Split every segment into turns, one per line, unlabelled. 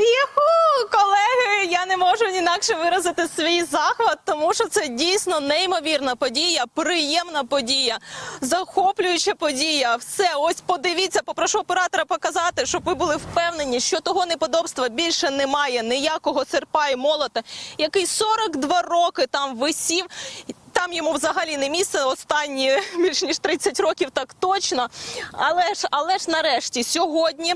Юху, колеги, я не можу інакше виразити свій захват, тому що це дійсно неймовірна подія, приємна подія, захоплююча подія. Все, ось подивіться, попрошу оператора показати, щоб ви були впевнені, що того неподобства більше немає, ніякого серпа і молота, який 42 роки там висів. Там йому взагалі не місце останні більш ніж 30 років, так точно. Але ж, але ж нарешті, сьогодні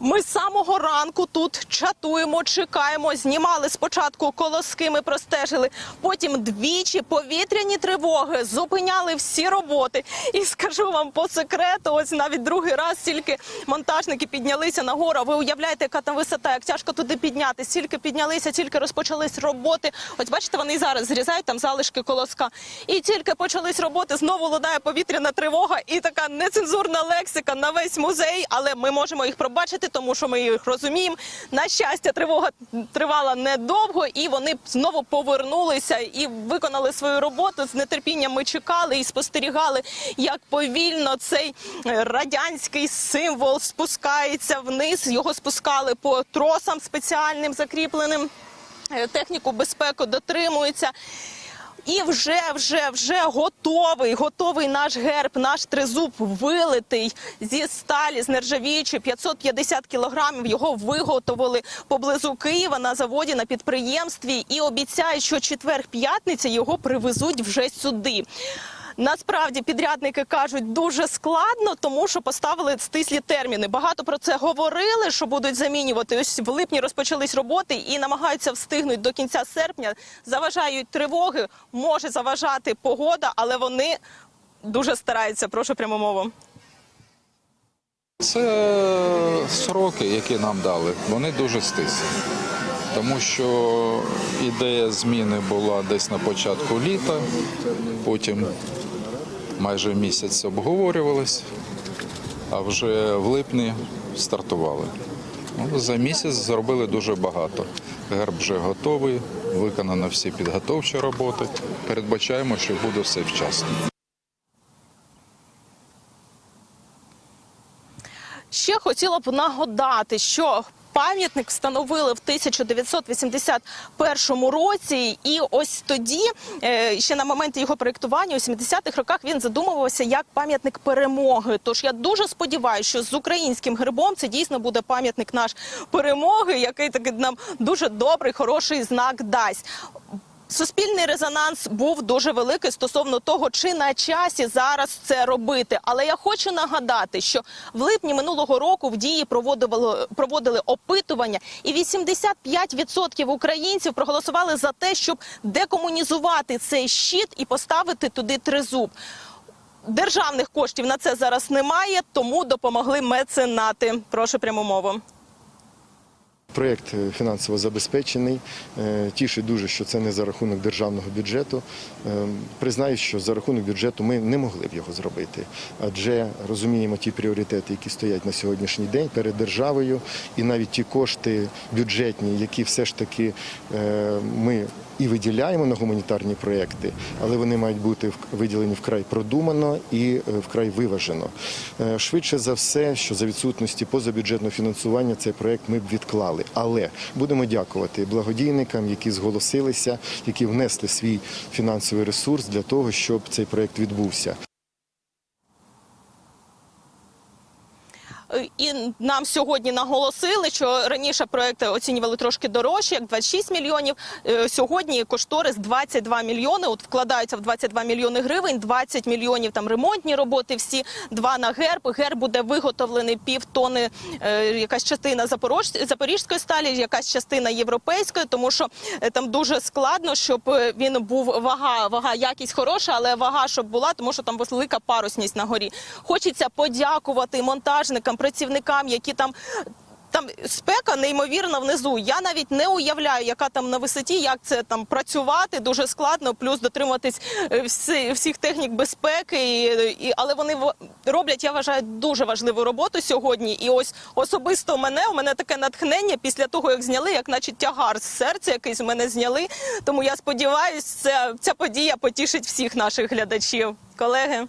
ми з самого ранку тут чатуємо, чекаємо. Знімали спочатку колоски, ми простежили. Потім двічі повітряні тривоги зупиняли всі роботи. І скажу вам по секрету, ось навіть другий раз тільки монтажники піднялися на гору. Ви уявляєте, яка там висота, як тяжко туди піднятися. Тільки піднялися, тільки розпочались роботи. Ось бачите, вони зараз зрізають там залишки колоска. І тільки почались роботи, знову лунає повітряна тривога і така нецензурна лексика на весь музей. Але ми можемо їх пробачити, тому що ми їх розуміємо. На щастя, тривога тривала недовго, і вони знову повернулися і виконали свою роботу. З нетерпінням ми чекали і спостерігали, як повільно цей е, радянський символ спускається вниз. Його спускали по тросам спеціальним закріпленим. Е, Техніку безпеки дотримуються. І вже, вже, вже готовий, готовий наш герб, наш тризуб вилитий зі сталі, з нержавіючої 550 кілограмів. Його виготовили поблизу Києва на заводі, на підприємстві і обіцяють, що четвер-п'ятниця його привезуть вже сюди. Насправді підрядники кажуть дуже складно, тому що поставили стислі терміни. Багато про це говорили, що будуть замінювати. Ось в липні розпочались роботи і намагаються встигнути до кінця серпня. Заважають тривоги, може заважати погода, але вони дуже стараються. Прошу пряму мову.
Це сроки, які нам дали, вони дуже стислі. Тому що ідея зміни була десь на початку літа, потім майже місяць обговорювалась, а вже в липні стартували. Ну, За місяць зробили дуже багато. Герб вже готовий, виконано всі підготовчі роботи. Передбачаємо, що буде все вчасно.
Ще хотіла б нагадати, що пам'ятник встановили в 1981 році, і ось тоді, е, ще на момент його проєктування, у 70-х роках він задумувався як пам'ятник перемоги. Тож я дуже сподіваюся, що з українським грибом це дійсно буде пам'ятник наш перемоги, який таки нам дуже добрий, хороший знак дасть. Суспільний резонанс був дуже великий стосовно того, чи на часі зараз це робити. Але я хочу нагадати, що в липні минулого року в дії проводили, проводили опитування, і 85% українців проголосували за те, щоб декомунізувати цей щит і поставити туди тризуб. Державних коштів на це зараз немає, тому допомогли меценати. Прошу пряму мову.
Проєкт е, фінансово забезпечений. Е, Тішить дуже, що це не за рахунок державного бюджету. Е, Признаюсь, що за рахунок бюджету ми не могли б його зробити, адже розуміємо ті пріоритети, які стоять на сьогоднішній день перед державою, і навіть ті кошти бюджетні, які все ж таки ми і виділяємо на гуманітарні проєкти, але вони мають бути виділені вкрай продумано і вкрай виважено. Швидше за все, що за відсутності позабюджетного фінансування цей проєкт ми б відклали. Але будемо дякувати благодійникам, які зголосилися, які внесли свій фінансовий ресурс для того, щоб цей проект відбувся.
І нам сьогодні наголосили, що раніше проекти оцінювали трошки дорожче, як 26 мільйонів. Е, Сьогодні кошторис 22 мільйони. От вкладаються в 22 мільйони гривень, 20 мільйонів там ремонтні роботи. Всі два на герб. Герб буде виготовлений півтони, е, якась частина запорож... запорізької сталі, якась частина європейської, тому що е, там дуже складно, щоб він був вага, вага, якість хороша, але вага, щоб була, тому що там велика парусність на горі. Хочеться подякувати монтажникам, працівникам, які там. Там спека неймовірно внизу. Я навіть не уявляю, яка там на висоті, як це там працювати. Дуже складно, плюс дотримуватись е, всі, всіх технік безпеки. І, і, але вони роблять, я вважаю, дуже важливу роботу сьогодні. І ось особисто мене у мене таке натхнення після того, як зняли, як наче тягар з серця якийсь у мене зняли. Тому я сподіваюся, ця подія потішить всіх наших глядачів. Колеги.